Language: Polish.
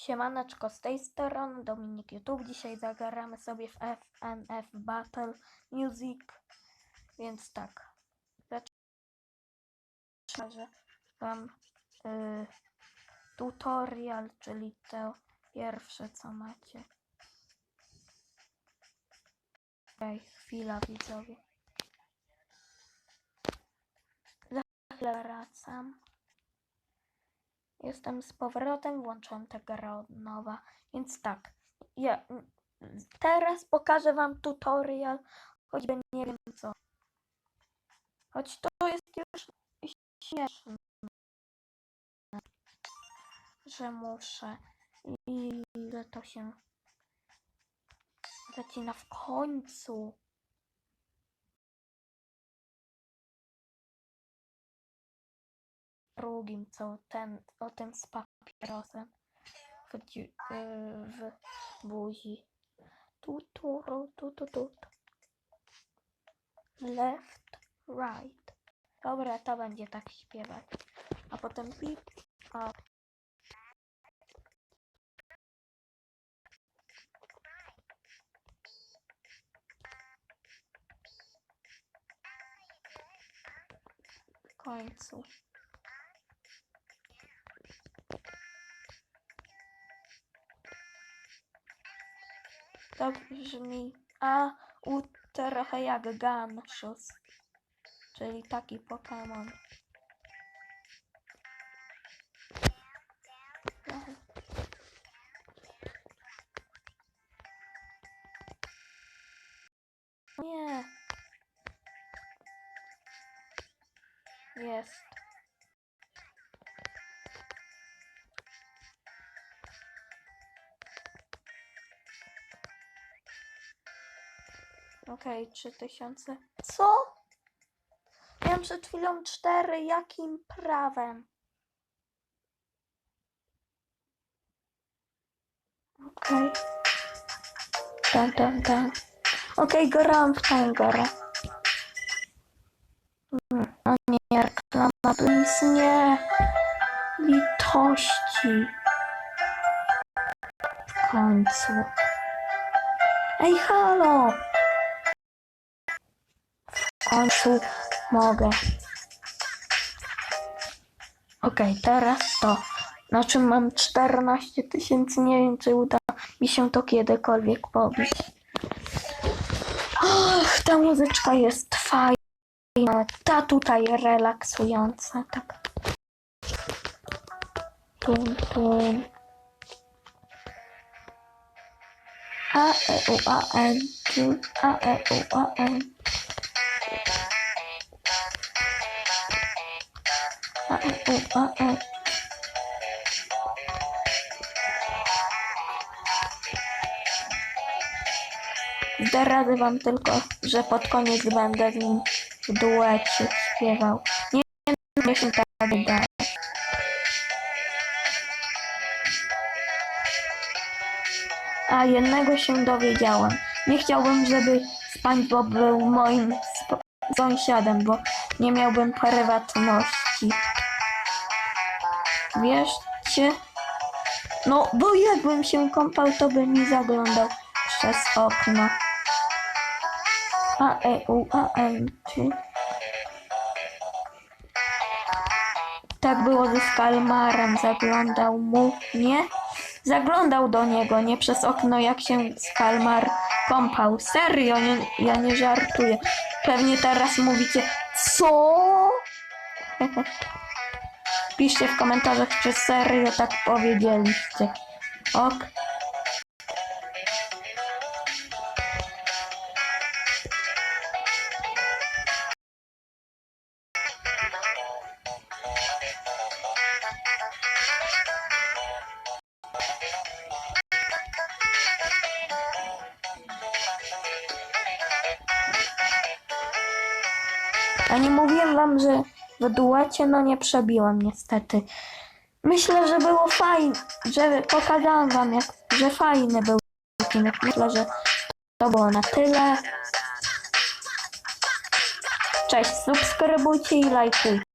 Siemaneczko, z tej strony Dominik YouTube. Dzisiaj zagramy sobie w FNF Battle Music. Więc tak. Zacznę wam y, tutorial, czyli to pierwsze co macie. Okej, chwila widzowie. Za wracam. Jestem z powrotem, włączyłam tę grę od nowa. Więc tak, ja teraz pokażę wam tutorial, choćby nie wiem co. Choć to jest już śmieszne, że muszę i że to się zacina w końcu. Drugim, co ten, o tym z papierosem w, y, w buzi. Tu, tu, tu, tu, tu. Left, right. Dobra, to będzie tak śpiewać. A potem pip, a końcu. To brzmi a u trochę jak Ganshus, czyli taki Pokémon. Nie. Jest. Okej, trzy tysiące. Co? Miałem przed chwilą cztery. Jakim prawem? Okej. Tak, tak, tak. Okej, gram w tę grę. Mm, O nie, reklama, please, nie. Litości. W końcu. Ej, halo! Końcu mogę. Okej, teraz to. Na czym mam 14 tysięcy, nie wiem czy uda mi się to kiedykolwiek pobić. Och, ta muzyczka jest fajna. Ta tutaj relaksująca, tak. Tum, tum. A, E, U, A, N, A, E, U, A, N. A, E, U, A, N. Zdradzę wam tylko, że pod koniec będę w nim w duecie śpiewał. Nie wiem, się tak dalej. A jednego się dowiedziałem. Nie chciałbym, żeby SpongeBob był moim sąsiadem, bo nie miałbym prywatności. Wierzcie? No, bo jakbym się kąpał, to by mi zaglądał przez okno. A, E, U, A, N, czy... Tak było ze Skalmarem, zaglądał mu, nie? Zaglądał do niego, nie przez okno, jak się Skalmar kąpał. Serio, nie, ja nie żartuję. Pewnie teraz mówicie, co? Piszcie w komentarzach, czy serio tak powiedzieliście. Ok. A nie mówiłem wam, że w duecie no nie przebiłam niestety. Myślę, że było fajne, że pokazałam wam, jak, że fajny był odcinek. Myślę, że to było na tyle. Cześć, subskrybujcie i lajkujcie.